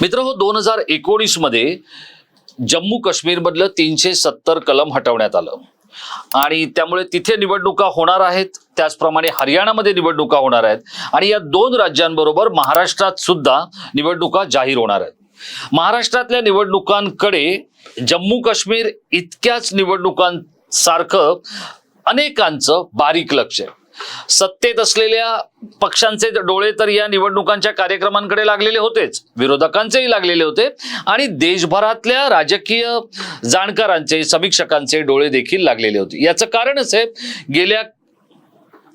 मित्र हो दोन हजार एकोणीसमध्ये जम्मू काश्मीरमधलं तीनशे सत्तर कलम हटवण्यात आलं. आणि त्यामुळे तिथे निवडणुका होणार आहेत त्याचप्रमाणे हरियाणामध्ये निवडणुका होणार आहेत आणि या दोन राज्यांबरोबर महाराष्ट्रात सुद्धा निवडणुका जाहीर होणार आहेत. महाराष्ट्रातल्या निवडणुकांकडे जम्मू काश्मीर इतक्याच निवडणुकांसारखं अनेकांचं बारीक लक्ष आहे. सत्तेत असलेल्या पक्षांचे डोळे तर या निवडणुकांच्या कार्यक्रमांकडे लागलेले होतेच. विरोधकांचेही लागलेले होते. आणि देशभरातल्या राजकीय जाणकारांचे समीक्षकांचे डोळे देखील लागलेले होते. याचं कारणच आहे गेल्या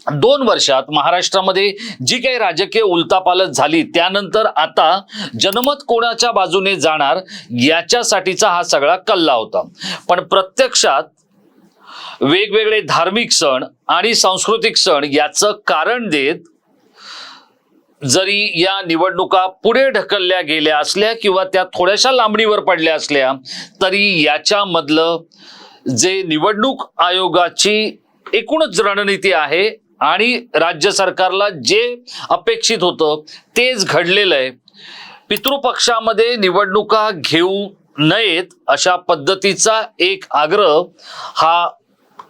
दोन वर्षात महाराष्ट्रामध्ये जी काही राजकीय उलतापालत झाली त्यानंतर आता जनमत कोणाच्या बाजूने जाणार याच्यासाठीचा हा सगळा कल्ला होता. पण प्रत्यक्षात वेगवेगळे धार्मिक सण आणि सांस्कृतिक सण याचं कारण देत जरी या निवडणुका पुढे ढकलल्या गेल्या असल्या किंवा त्या थोड्याशा लांबणीवर पडल्या असल्या तरी याच्यामधलं जे निवडणूक आयोगाची एकूणच रणनीती आहे आणि राज्य सरकारला जे अपेक्षित होतं तेच घडलेलं आहे. पितृपक्षामध्ये निवडणुका घेऊ नयेत अशा पद्धतीचा एक आग्रह हा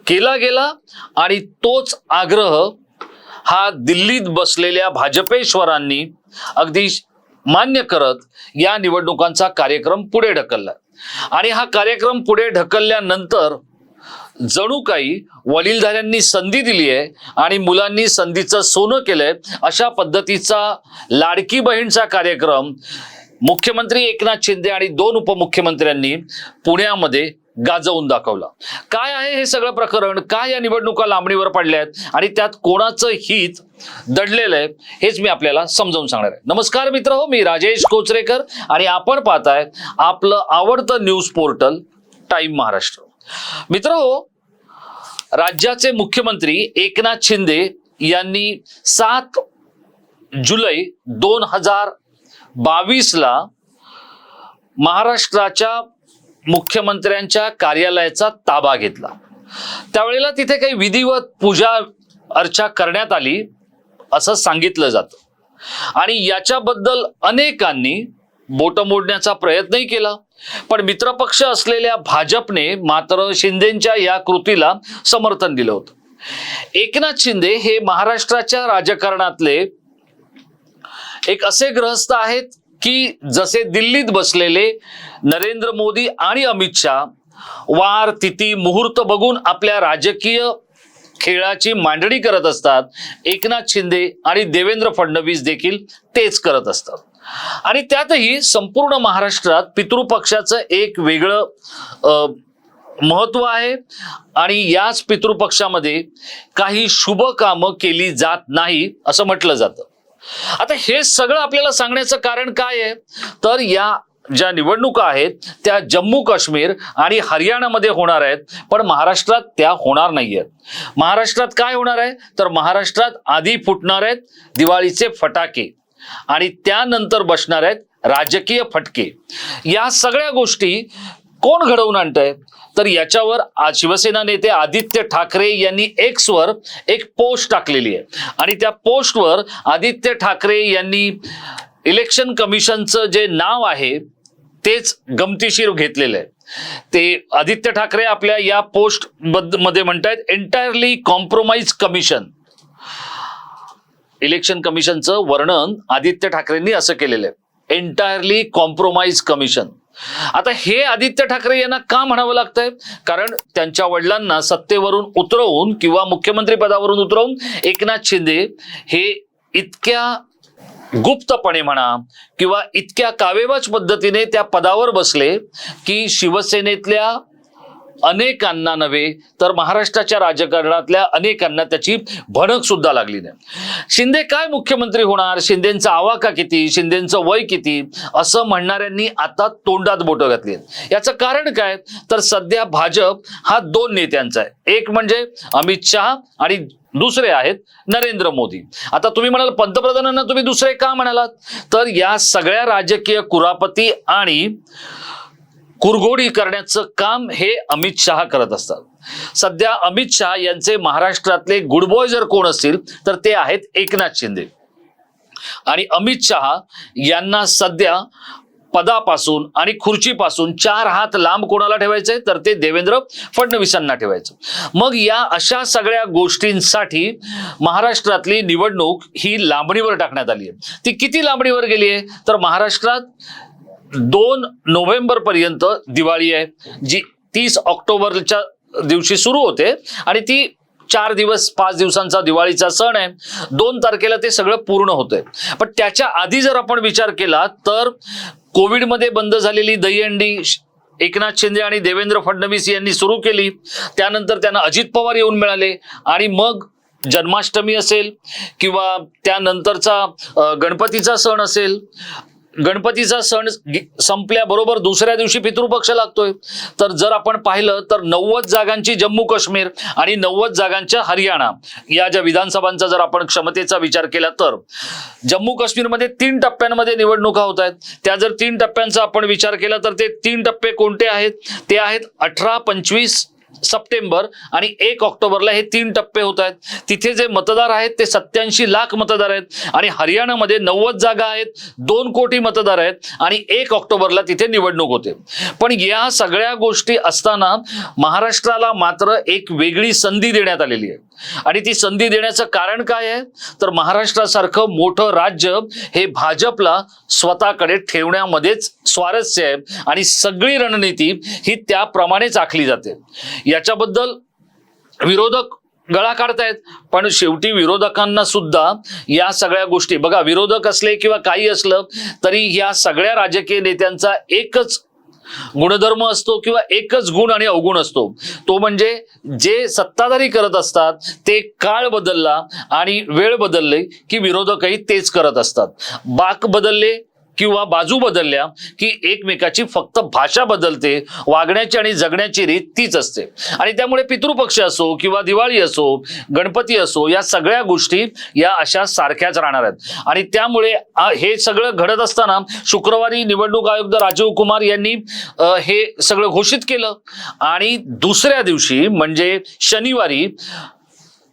केला गेला आणि तोच आग्रह हा दिल्लीत बसलेल्या भाजपेश्वरांनी अगदी मान्य करत या निवडणुकांचा कार्यक्रम पुढे ढकलला. आणि हा कार्यक्रम पुढे ढकलल्यानंतर जणू काही वडीलधाऱ्यांनी संधी दिली आहे आणि मुलांनी संधीचं सोनं केलंय अशा पद्धतीचा लाडकी बहीणचा कार्यक्रम मुख्यमंत्री एकनाथ शिंदे आणि दोन उपमुख्यमंत्र्यांनी पुण्यामध्ये गाजवून दाखवला. काय आहे हे सगळं प्रकरण? काय या निवडणुका लांबणीवर पडल्या आहेत? आणि त्यात कोणाचं हित दडलेलं आहे हेच मी आपल्याला समजावून सांगणार आहे. नमस्कार मित्र हो मी राजेश कोचरेकर आणि आपण पाहताय आपलं आवडतं न्यूज पोर्टल टाइम महाराष्ट्र. मित्र हो राज्याचे मुख्यमंत्री एकनाथ शिंदे यांनी सात जुलै दोन हजार बावीसला महाराष्ट्राच्या मुख्यमंत्र्यांच्या कार्यालयाचा ताबा घेतला. त्यावेळेला तिथे काही विधिवत पूजा अर्चा करण्यात आली असं सांगितलं जातं. आणि याच्याबद्दल अनेकांनी बोट मोडण्याचा प्रयत्नही केला. पण मित्रपक्ष असलेल्या भाजपने मात्र शिंदेच्या या कृतीला समर्थन दिलं होतं. एकनाथ शिंदे हे महाराष्ट्राच्या राजकारणातले एक असे ग्रहस्थ आहेत की जसे दिल्लीत बसलेले नरेंद्र मोदी आणि अमित शहा वार तिथी मुहूर्त बघून आपल्या राजकीय खेळाची मांडणी करत असतात. एकनाथ शिंदे आणि देवेंद्र फडणवीस देखील तेच करत असतात. आणि त्यातही संपूर्ण महाराष्ट्रात पितृपक्षाचं एक वेगळं महत्त्व आहे. आणि याच पितृपक्षामध्ये काही शुभ कामं केली जात नाही असं म्हटलं जातं. आता हे सगळं आपल्याला सांगण्याचं कारण काय आहे? तर या ज्या निवडणुका आहेत त्या जम्मू काश्मीर आणि हरियाणामध्ये होणार आहेत पण महाराष्ट्रात त्या होणार नाही आहेत महाराष्ट्रात काय होणार आहे? तर महाराष्ट्रात आधी फुटणार आहेत दिवाळीचे फटाके आणि त्यानंतर बसणार आहेत राजकीय फटके. या सगळ्या गोष्टी कोण घडवून आणतंय? तर याच्यावर शिवसेना नेते आदित्य ठाकरे यांनी एक्सवर एक पोस्ट टाकलेली आहे. आणि त्या पोस्टवर आदित्य ठाकरे यांनी इलेक्शन कमिशनचं जे नाव आहे तेच गमतीशीर घेतलेलं आहे. ते आदित्य ठाकरे आपल्या या पोस्टमध्ये म्हणतायत एंटायरली कॉम्प्रोमाइज कमिशन इलेक्शन कमिशनचं वर्णन आदित्य ठाकरेंनी असं केलेलं आहे. एंटायरली कॉम्प्रोमाइज कमिशन आता हे आदित्य ठाकरे यांना का म्हणावं लागतंय? कारण त्यांच्या वडिलांना सत्तेवरून उतरवून किंवा मुख्यमंत्री पदावरून उतरवून एकनाथ शिंदे हे इतक्या गुप्तपणे म्हणा किंवा इतक्या कावेबाज पद्धतीने त्या पदावर बसले की शिवसेनेतल्या अनेकांना नव्हे तर महाराष्ट्राच्या राजकारणातल्या अनेकांना त्याची भणक सुद्धा लागली नाही. शिंदे काय मुख्यमंत्री होणार? शिंदेचा आवाका किती? शिंदेचं वय किती? असं म्हणणाऱ्यांनी आता तोंडात बोटं घातली याचं कारण काय? तर सध्या भाजप हा दोन नेत्यांचा आहे. एक म्हणजे अमित शहा आणि दुसरे आहेत नरेंद्र मोदी. आता तुम्ही म्हणाल पंतप्रधानांना तुम्ही दुसरे का म्हणालात? तर या सगळ्या राजकीय कुरापती आणि कुरघोडी करण्याचं काम हे अमित शहा करत असतात. सध्या अमित शहा यांचे महाराष्ट्रातले गुड बॉय जर कोण असतील तर ते आहेत एकनाथ शिंदे. आणि अमित शहा यांना सध्या पदापासून आणि खुर्चीपासून चार हात लांब कोणाला ठेवायचे तर ते देवेंद्र फडणवीसांना ठेवायचं. मग या अशा सगळ्या गोष्टींसाठी महाराष्ट्रातली निवडणूक ही लांबणीवर टाकण्यात आली आहे. ती किती लांबणीवर गेली आहे तर महाराष्ट्रात दोन नोव्हेंबर पर्यंत दिवाळी आहे जी तीस ऑक्टोबरच्या दिवशी सुरू होते आणि ती चार दिवस पाच दिवसांचा दिवाळीचा सण आहे. दोन तारखेला ते सगळं पूर्ण होतंय. पण त्याच्या आधी जर आपण विचार केला तर कोविडमध्ये बंद झालेली दहीहंडी श- एकनाथ शिंदे आणि देवेंद्र फडणवीस यांनी सुरू केली. त्यानंतर त्यांना अजित पवार येऊन मिळाले आणि मग जन्माष्टमी असेल किंवा त्यानंतरचा गणपतीचा सण असेल गणपतीचा सण संपल्याबरोबर दुसऱ्या दिवशी पितृपक्ष लागतोय. तर जर आपण पाहिलं तर नव्वद जागांची जम्मू काश्मीर आणि नव्वद जागांच्या हरियाणा या ज्या विधानसभांचा जर आपण क्षमतेचा विचार केला तर जम्मू काश्मीरमध्ये तीन टप्प्यांमध्ये निवडणुका होत आहेत. त्या जर तीन टप्प्यांचा आपण विचार केला तर ते तीन टप्पे कोणते आहेत? ते आहेत अठरा पंचवीस सप्टेंबर आणि एक ऑक्टोबरला हे तीन टप्पे होत आहेत. तिथे जे मतदार आहेत ते सत्याऐंशी लाख मतदार आहेत. आणि हरियाणामध्ये नव्वद जागा आहेत दोन कोटी मतदार आहेत आणि एक ऑक्टोबरला तिथे निवडणूक होते. पण या सगळ्या गोष्टी असताना महाराष्ट्राला मात्र एक वेगळी संधी देण्यात आलेली आहे. आणि ती संधी देण्याचं कारण काय आहे? तर महाराष्ट्रासारखं मोठं राज्य हे भाजपला स्वतःकडे ठेवण्यामध्येच स्वारस्य आहे आणि सगळी रणनीती ही त्याप्रमाणेच आखली जाते. याच्याबद्दल विरोधक गळा काढतायत पण शेवटी विरोधकांना सुद्धा या सगळ्या गोष्टी बघा विरोधक असले किंवा काही असलं तरी या सगळ्या राजकीय नेत्यांचा एकच गुणधर्म असतो किंवा एकच गुण आणि अवगुण असतो. तो म्हणजे जे सत्ताधारी करत असतात ते काळ बदलला आणि वेळ बदलले की विरोधकही तेच करत असतात. बाक बदलले किंवा बाजू बदलल्या की एकमेकाची फक्त भाषा बदलते वागण्याची आणि जगण्याची रीत तीच असते. आणि त्यामुळे पितृपक्ष असो किंवा दिवाळी असो गणपती असो या सगळ्या गोष्टी या अशा सारख्याच राहणार आहेत. आणि त्यामुळे हे सगळं घडत असताना शुक्रवारी निवडणूक आयुक्त राजीव कुमार यांनी हे सगळं घोषित केलं. आणि दुसऱ्या दिवशी म्हणजे शनिवारी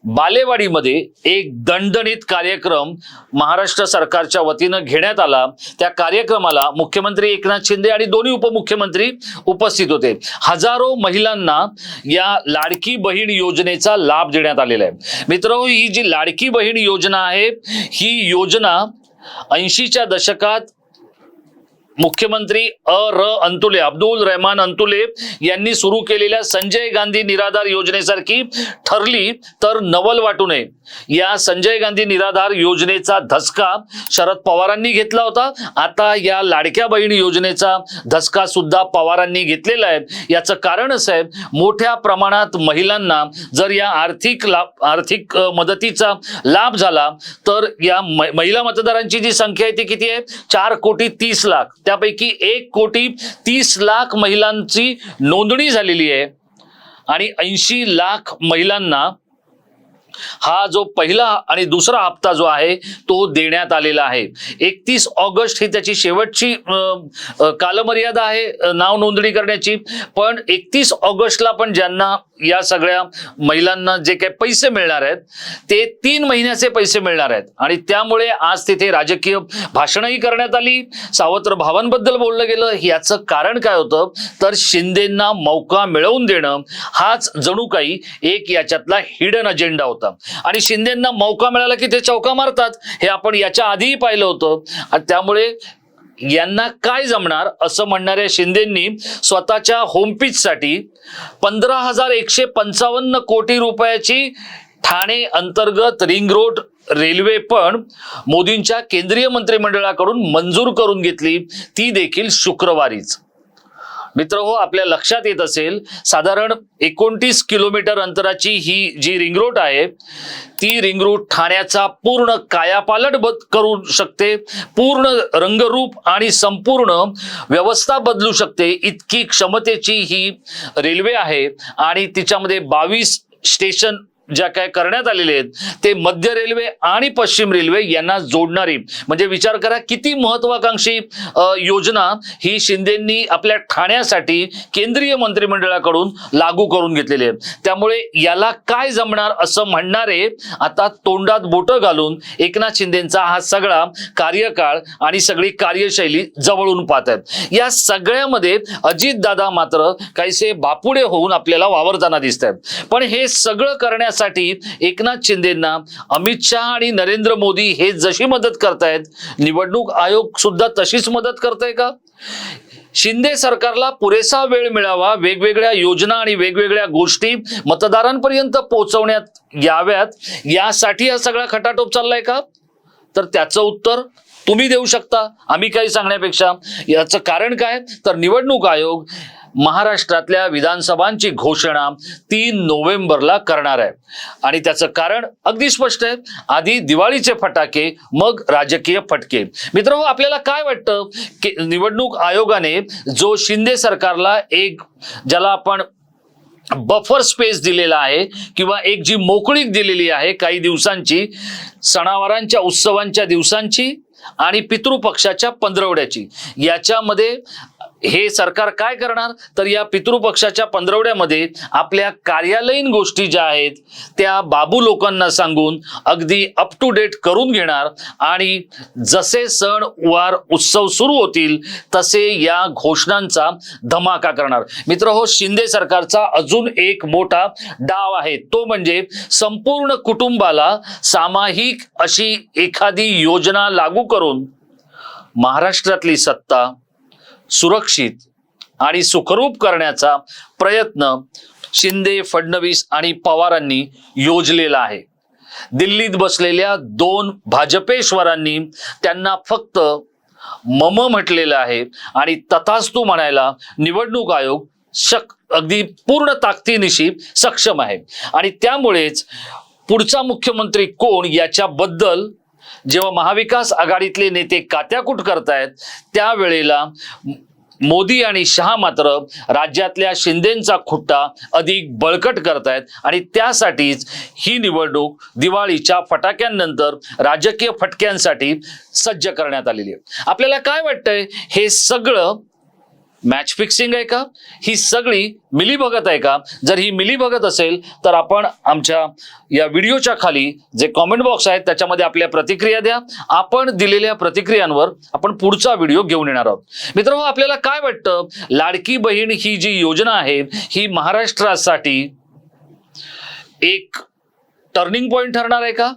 बालेवाडीमध्ये एक दणदणीत कार्यक्रम महाराष्ट्र सरकारच्या वतीनं घेण्यात आला. त्या कार्यक्रमाला मुख्यमंत्री एकनाथ शिंदे आणि दोन्ही उपमुख्यमंत्री उपस्थित होते. हजारो महिलांना या लाडकी बहीण योजनेचा लाभ देण्यात आलेला आहे. मित्र ही जी लाडकी बहीण योजना आहे ही योजना ऐंशीच्या दशकात मुख्यमंत्री अ र अंतुले अब्दुल रहमान अंतुले यांनी सुरू केलेल्या संजय गांधी निराधार योजनेसारखी ठरली तर नवल वाटू नये. या संजय गांधी निराधार योजनेचा धसका शरद पवारांनी घेतला होता. आता या लाडक्या बहीण योजनेचा धसका सुद्धा पवारांनी घेतलेला आहे. याचं कारण असं आहे मोठ्या प्रमाणात महिलांना जर या आर्थिक लाभ आर्थिक मदतीचा लाभ झाला तर या महिला मतदारांची जी संख्या आहे ती किती आहे? चार कोटी तीस लाख. त्यापैकी एक कोटी तीस लाख महिलांची नोंदणी झालेली आहे. आणि ऐंशी लाख महिलांना हा जो पहिला आणि दुसरा हप्ता जो आहे तो देण्यात आलेला आहे. एकतीस ऑगस्ट ही त्याची शेवटची कालमर्यादा आहे नाव नोंदणी करण्याची. पण एकतीस ऑगस्टला पण ज्यांना या सगळ्या महिलांना जे काही पैसे मिळणार आहेत ते तीन महिन्याचे पैसे मिळणार आहेत. आणि त्यामुळे आज तिथे राजकीय भाषणही करण्यात आली. सावत्र भावांबद्दल बोललं गेलं. याचं कारण काय होतं? तर शिंदेंना मौका मिळवून देणं हाच जणू काही एक याच्यातला हिडन अजेंडा होता. आणि शिंदेंना मौका मिळाला की ते चौका मारतात हे आपण याच्या आधीही पाहिलं होतं. आणि त्यामुळे यांना काय जमणार असं म्हणणाऱ्या शिंदेंनी स्वतःच्या होमपीचसाठी पंधरा हजार एकशे पंचावन्न कोटी रुपयाची ठाणे अंतर्गत रिंग रोड रेल्वे पण मोदींच्या केंद्रीय मंत्रिमंडळाकडून मंजूर करून घेतली. ती देखील शुक्रवारीच. मित्र हो आपल्या लक्षात येत असेल साधारण एकोणतीस किलोमीटर अंतराची ही जी रिंग रोड आहे ती रिंग रोड ठाण्याचा पूर्ण कायापालट बद करू शकते पूर्ण रंगरूप आणि संपूर्ण व्यवस्था बदलू शकते इतकी क्षमतेची ही रेल्वे आहे. आणि तिच्यामध्ये बावीस स्टेशन ज्या काय करण्यात आलेले आहेत ते मध्य रेल्वे आणि पश्चिम रेल्वे यांना जोडणारी. म्हणजे विचार करा किती महत्वाकांक्षी योजना ही शिंदेंनी आपल्या ठाण्यासाठी केंद्रीय मंत्रिमंडळाकडून लागू करून घेतलेली आहे त्यामुळे याला काय जमणार असं म्हणणारे आता तोंडात बोटं घालून एकनाथ शिंदेचा हा सगळा कार्यकाळ आणि सगळी कार्यशैली जवळून पाहत आहेत. या सगळ्यामध्ये अजितदादा मात्र काहीसे बापुडे होऊन आपल्याला वावरताना दिसत आहेत. पण हे सगळं करण्या करण्यासाठी एकनाथ शिंदेना अमित शहा आणि नरेंद्र मोदी हे जशी मदत करतायत निवडणूक आयोग सुद्धा तशीच मदत करताय का? शिंदे सरकारला पुरेसा वेळ मिळावा वेगवेगळ्या योजना आणि वेगवेगळ्या गोष्टी मतदारांपर्यंत पोहोचवण्यात याव्यात यासाठी हा सगळा खटाटोप चाललाय का? तर त्याचं उत्तर तुम्ही देऊ शकता आम्ही काही सांगण्यापेक्षा. याचं कारण काय? तर निवडणूक आयोग महाराष्ट्रातल्या विधानसभांची घोषणा तीन नोव्हेंबरला करणार आहे. आणि त्याचं कारण अगदी स्पष्ट आहे. आधी दिवाळीचे फटाके मग राजकीय फटके. मित्र आपल्याला काय वाटतं? की निवडणूक आयोगाने जो शिंदे सरकारला एक ज्याला आपण बफर स्पेस दिलेला आहे किंवा एक जी मोकळीक दिलेली आहे काही दिवसांची सणावारांच्या उत्सवांच्या दिवसांची आणि पितृपक्षाच्या पंधरवड्याची. याच्यामध्ये हे सरकार काय करणार? तर या पितृपक्षाच्या पंधरवड्यामध्ये आपल्या कार्यालयीन गोष्टी ज्या आहेत त्या बाबू लोकांना सांगून अगदी अप टू डेट करून घेणार आणि जसे सण वार उत्सव सुरू होतील तसे या घोषणांचा धमाका करणार. मित्र हो शिंदे सरकारचा अजून एक मोठा डाव आहे. तो म्हणजे संपूर्ण कुटुंबाला सामायिक अशी एखादी योजना लागू करून महाराष्ट्रातली सत्ता सुरक्षित आणि सुखरूप करण्याचा प्रयत्न शिंदे फडणवीस आणि पवारांनी योजलेला आहे. दिल्लीत बसलेल्या दोन भाजपेश्वरांनी त्यांना फक्त मम म्हटलेलं आहे आणि तथास्तू म्हणायला निवडणूक आयोग शक अगदी पूर्ण ताकदीनिशी सक्षम आहे. आणि त्यामुळेच पुढचा मुख्यमंत्री कोण याच्याबद्दल जेव्हा महाविकास आघाडीतले नेते कात्याकूट करतायत त्यावेळेला मोदी आणि शहा मात्र राज्यातल्या शिंदेचा खुट्टा अधिक बळकट करतायत आणि त्यासाठीच ही निवडणूक दिवाळीच्या फटाक्यांनंतर राजकीय फटक्यांसाठी सज्ज करण्यात आलेली आहे. आपल्याला काय वाटतंय? हे सगळं मॅच फिक्सिंग आहे का? ही सगळी मिलीभगत आहे का? जर ही मिलीभगत असेल तर आपण आमच्या या व्हिडिओच्या खाली जे कॉमेंट बॉक्स आहेत त्याच्यामध्ये आपल्या प्रतिक्रिया द्या. आपण दिलेल्या प्रतिक्रियांवर आपण पुढचा व्हिडिओ घेऊन येणार आहोत. मित्र आपल्याला काय वाटतं? लाडकी बहीण ही जी योजना आहे ही महाराष्ट्रासाठी एक टर्निंग पॉइंट ठरणार आहे का?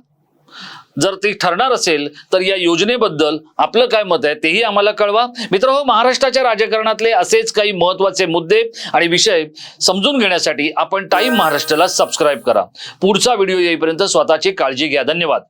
जर ती ठरणार असेल तर या योजनेबद्दल आपलं काय मत आहे तेही आम्हाला कळवा. मित्र हो महाराष्ट्राच्या राजकारणातले असेच काही महत्त्वाचे मुद्दे आणि विषय समजून घेण्यासाठी आपण टाईम महाराष्ट्राला सबस्क्राईब करा. पुढचा व्हिडिओ येईपर्यंत स्वतःची काळजी घ्या. धन्यवाद.